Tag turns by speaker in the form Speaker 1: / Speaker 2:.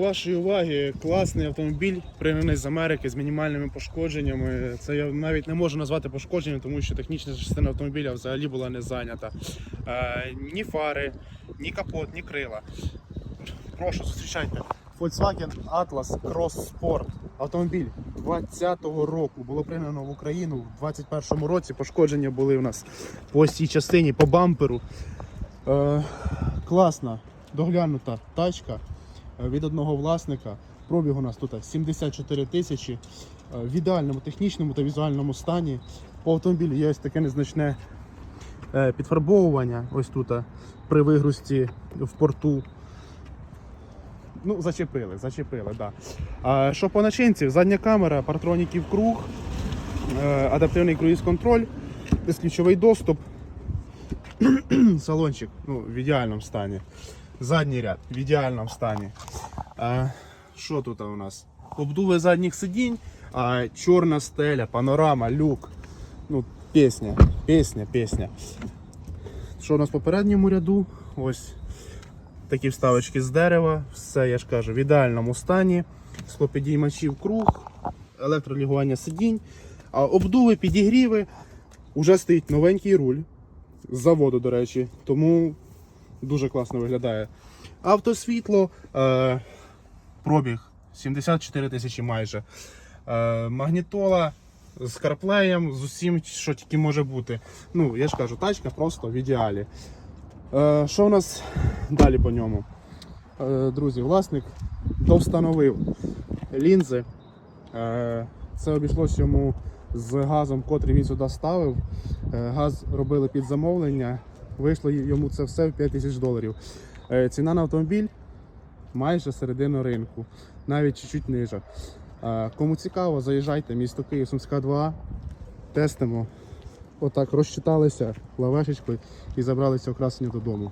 Speaker 1: Вашої уваги класний автомобіль, пригнаний з Америки з мінімальними пошкодженнями. Це я навіть не можу назвати пошкодженням, тому що технічна частина автомобіля взагалі була не зайнята. Е, ні фари, ні капот, ні крила. Прошу, зустрічайте. Volkswagen Atlas Cross Sport. Автомобіль 20-го року було пригнано в Україну в 21-му році. Пошкодження були у нас по цій частині, по бамперу. Е, класна, доглянута тачка від одного власника. Пробіг у нас тут 74 тисячі. Е, В ідеальному технічному та візуальному стані. По автомобілю є ось таке незначне е, підфарбовування. Ось тут е, при вигрузці в порту. Ну, зачепили, зачепили, так. Да. Що по начинці? Задня камера, партроніків круг, е, адаптивний круїз-контроль, безключовий доступ. Салончик ну, в ідеальному стані. Задній ряд в ідеальному стані. А, що тут у нас? Обдуви задніх сидінь, а, чорна стеля, панорама, люк. Ну, пісня, пісня, пісня. Що у нас в попередньому ряду? Ось такі вставочки з дерева. Все, я ж кажу, в ідеальному стані. Склопідіймачів круг, електролігування сидінь, а обдуви, підігріви. Уже стоїть новенький руль з заводу, до речі, тому дуже класно виглядає. Автосвітло, е, пробіг 74 тисячі майже. Е, магнітола з карплеєм, з усім, що тільки може бути. Ну, я ж кажу, тачка просто в ідеалі. Е, що у нас далі по ньому? Е, друзі, власник довстановив лінзи. Е, це обійшлося йому з газом, котрий він сюди ставив. Е, Газ робили під замовлення. Вийшло йому це все в 5 тисяч доларів. Е, Ціна на автомобіль майже середина ринку, навіть чуть-чуть ниже. Е, Кому цікаво, заїжджайте, місто Київ, Сумська 2, тестимо. Отак розчиталися лавешечкою і забралися окрасення додому.